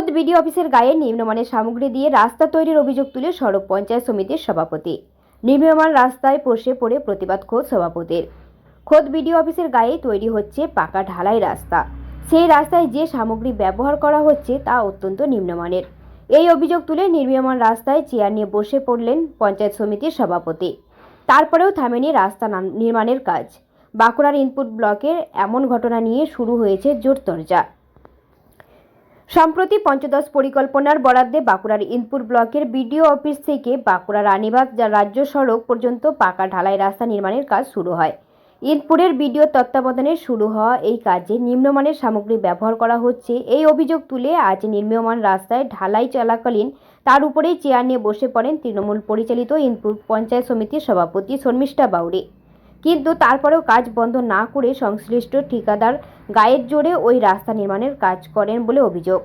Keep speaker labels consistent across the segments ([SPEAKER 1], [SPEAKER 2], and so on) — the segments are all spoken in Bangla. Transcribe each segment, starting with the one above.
[SPEAKER 1] খোদ বিডিও অফিসের গায়ে নিম্নমানের সামগ্রী দিয়ে রাস্তা তৈরির অভিযোগ তুলে সড়ক পঞ্চায়েত সমিতির সভাপতি। নিম্নমান রাস্তায় বসে পড়ে প্রতিবাদ খোদ সভাপতির। খোদ বিডিও অফিসের গায়ে তৈরি হচ্ছে পাকা ঢালাই রাস্তা। সেই রাস্তায় যে সামগ্রী ব্যবহার করা হচ্ছে তা অত্যন্ত নিম্নমানের। এই অভিযোগ তুলে নির্মীয়মান রাস্তায় চেয়ার নিয়ে বসে পড়লেন পঞ্চায়েত সমিতির সভাপতি। তারপরেও থামেনি রাস্তা নির্মাণের কাজ। বাঁকুড়ার ইনপুট ব্লকের এমন ঘটনা নিয়ে শুরু হয়েছে জোরতরজা। সম্প্রতি পঞ্চদশ পরিকল্পনার বরাদ্দে বাঁকুড়ার ইনপুট ব্লকের বিডিও অফিস থেকে বাঁকুড়া রানীবাগ রাজ্য সড়ক পর্যন্ত পাকা ঢালাই রাস্তা নির্মাণের কাজ শুরু হয়। ইনপুরের বিডিও তত্ত্বাবধানে শুরু হওয়া এই কাজে নিম্নমানের সামগ্রী ব্যবহার করা হচ্ছে। এই অভিযোগ তুলে আজ নির্মীয়মান রাস্তায় ঢালাই চলাকালীন তার উপরেই চেয়ার নিয়ে বসে পড়েন তৃণমূল পরিচালিত ইনপুট পঞ্চায়েত সমিতির সভাপতি শর্মিষ্ঠা বাউরি কিন্তু তারপরেও কাজ বন্ধ না করে সংশ্লিষ্ট ঠিকাদার গায়ের জোরে ওই রাস্তা নির্মাণের কাজ করেন বলে অভিযোগ।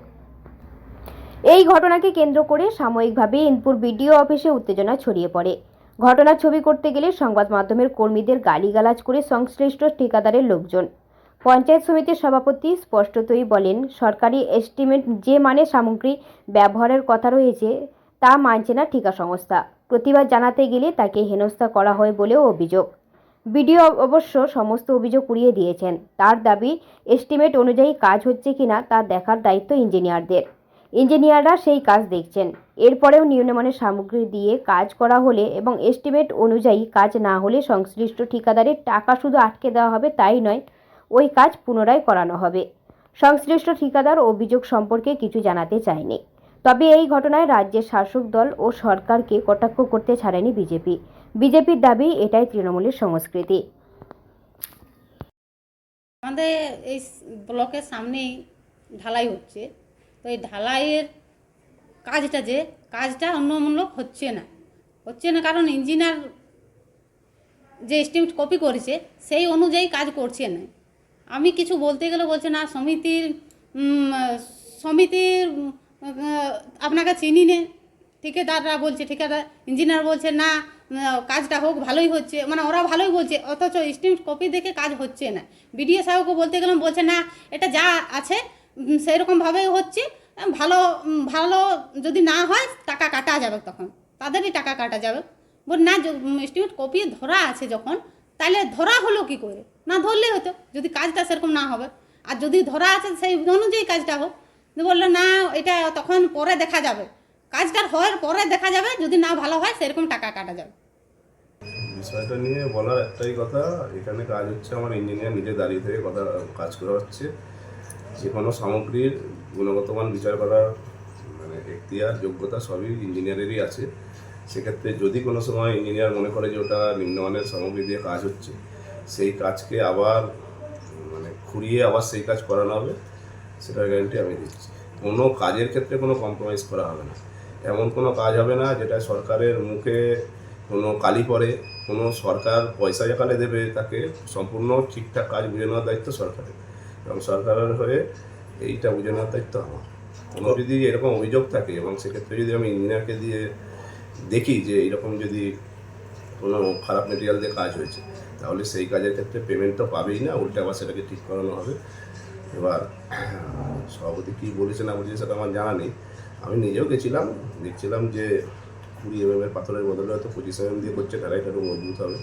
[SPEAKER 1] এই ঘটনাকে কেন্দ্র করে সাময়িকভাবে ইনপুর বিডিও অফিসে উত্তেজনা ছড়িয়ে পড়ে। ঘটনার ছবি করতে গেলে সংবাদ মাধ্যমের কর্মীদের গালিগালাজ করে সংশ্লিষ্ট ঠিকাদারের লোকজন। পঞ্চায়েত সমিতির সভাপতি স্পষ্টতই বলেন, সরকারি এস্টিমেট যে মানে সামগ্রী ব্যবহারের কথা রয়েছে তা মানছে না ঠিকা সংস্থা প্রতিবাদ জানাতে গেলে তাকে হেনস্থা করা হয় বলেও অভিযোগ। বিডিও অবশ্য সমস্ত অভিযোগ উড়িয়ে দিয়েছেন। তার দাবি, এস্টিমেট অনুযায়ী কাজ হচ্ছে কিনা তা দেখার দায়িত্ব ইঞ্জিনিয়ারদের। ইঞ্জিনিয়াররা সেই কাজ দেখছেন। এরপরেও নিম্নমানের সামগ্রী দিয়ে কাজ করা হলে এবং এস্টিমেট অনুযায়ী কাজ না হলে সংশ্লিষ্ট ঠিকাদারের টাকা শুধু আটকে দেওয়া হবে তাই নয়, ওই কাজ পুনরায় করানো হবে। সংশ্লিষ্ট ঠিকাদার অভিযোগ সম্পর্কে কিছু জানাতে চায়নি। তবে এই ঘটনায় রাজ্যের শাসক দল ও সরকারকে কটাক্ষ করতে ছাড়েনি বিজেপি। বিজেপির দাবি, এটাই তৃণমূলের সংস্কৃতি।
[SPEAKER 2] আমাদের এই ব্লকের সামনেই ঢালাই হচ্ছে। তো এই ঢালাইয়ের কাজটা যে, কাজটা অন্যমূলক হচ্ছে না। হচ্ছে না কারণ ইঞ্জিনিয়ার যে এস্টিমেট কপি করেছে, সেই অনুযায়ী কাজ করছে না। আমি কিছু বলতে গেলে বলছে, না, সমিতির সমিতির আপনাকে চিনি নে। ঠিকাদাররা বলছে ঠিকাদার ইঞ্জিনিয়ার বলছে না কাজটা হোক ভালোই হচ্ছে। মানে ওরা ভালোই বলছে অথচ স্টিম কপি দেখে কাজ হচ্ছে না। বিডিও সাহেবকে বলতে গেলাম বলছে না এটা যা আছে উম, সেরকমভাবেই হচ্ছে। ভালো ভালো যদি না হয় টাকা কাটা যাবে তখন। তাদেরই টাকা কাটা যাবে। বল না এস্টিমেট কপি ধরা আছে যখন তাহলে ধরা হলো কি করে? না ধরলেই হতো যদি কাজটা সেরকম না হবে। আর যদি ধরা আছে সেই অনুযায়ী কাজটা হোক। বলল না এটা তখন পরে দেখা যাবে। কাজটার হওয়ার পরে দেখা যাবে, যদি না ভালো হয়, সেরকম টাকা কাটা যাবে।
[SPEAKER 3] বিষয়টা নিয়ে বলার একটাই কথা, এখানে কাজ হচ্ছে আমার ইঞ্জিনিয়ার নিজে দাঁড়িয়ে থেকে কথা, কাজ করা হচ্ছে যে কোনো সামগ্রীর গুণগত মান বিচার করার মানে এখতিয়ার, যোগ্যতা সবই ইঞ্জিনিয়ারেরই আছে। সেক্ষেত্রে যদি কোনো সময় ইঞ্জিনিয়ার মনে করে যে ওটা নিম্নমানের সামগ্রী দিয়ে কাজ হচ্ছে, সেই কাজকে আবার মানে ঘুরিয়ে আবার সেই কাজ করানো হবে, সেটার গ্যারান্টি আমি দিচ্ছি। কোনো কাজের ক্ষেত্রে কোনো কম্প্রোমাইজ করা হবে না। এমন কোনো কাজ হবে না যেটা সরকারের মুখে কোনো কালি পড়ে, কোনো সরকার পয়সা যেখানে দেবে তাকে সম্পূর্ণ ঠিকঠাক কাজ বুঝে নেওয়ার দায়িত্ব সরকারের। এবং সরকারের হয়ে এইটা বুঝে নেওয়ার দায়িত্ব আমার। কোনো যদি এরকম অভিযোগ থাকে এবং সেক্ষেত্রে যদি আমি ইঞ্জিনিয়ারকে দিয়ে দেখি যে এরকম যদি কোনো খারাপ মেটেরিয়াল দিয়ে কাজ হয়েছে, তাহলে সেই কাজের ক্ষেত্রে পেমেন্ট তো পাবেই না, উল্টে আবার সেটাকে ঠিক করানো হবে। এবার সভাপতি কী বলেছে না বলেছে সেটা আমার জানা নেই। আমি নিজেও গেছিলাম, দেখছিলাম যে কুড়ি এম এর পাথরের বদলে হয়তো পঁচিশ এম দিয়ে করছে, ঢালাইটা আরও মজবুত হবে।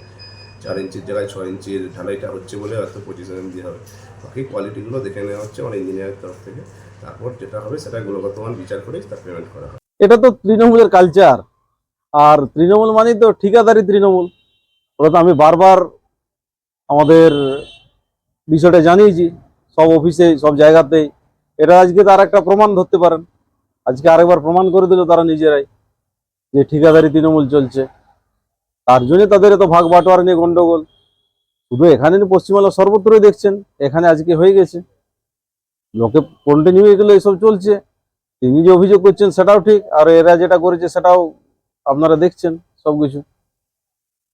[SPEAKER 3] চার ইঞ্চির জায়গায় ছয় ইঞ্চির ঢালাইটা হচ্ছে বলে হয়তো পঁচিশ এম দিয়ে হবে। বাকি কোয়ালিটিগুলো দেখে নেওয়া হচ্ছে আমার ইঞ্জিনিয়ারের তরফ থেকে। তারপর যেটা হবে সেটা গুণগত মান বিচার করে তার পেমেন্ট করা হবে।
[SPEAKER 4] এটা তো তৃণমূলের কালচার আর তৃণমূল মানেই তো ঠিকাদারি তৃণমূল। ওটা তো আমি বারবার আমাদের বিষয়টা জানিয়েছি, সব অফিসে সব জায়গাতেই। এটা আজকে তার একটা প্রমাণ ধরতে পারেন। আজকে আরেকবার প্রমাণ করে দিল তারা নিজেরাই যে ঠিকাদারি তৃণমূল চলছে। তার জন্য তাদের এত ভাগ বাটোয়ারা নিয়ে গন্ডগোল। শুধু এখানে পশ্চিমবাংলা সর্বত্রই দেখছেন, এখানে আজকে হয়ে গেছে। লোকে কন্টিনিউ হয়ে গেলে এইসব চলছে। তিনি যে অভিযোগ করছেন সেটাও ঠিক, আর এরা যেটা করেছে সেটাও আপনারা দেখছেন সবকিছু।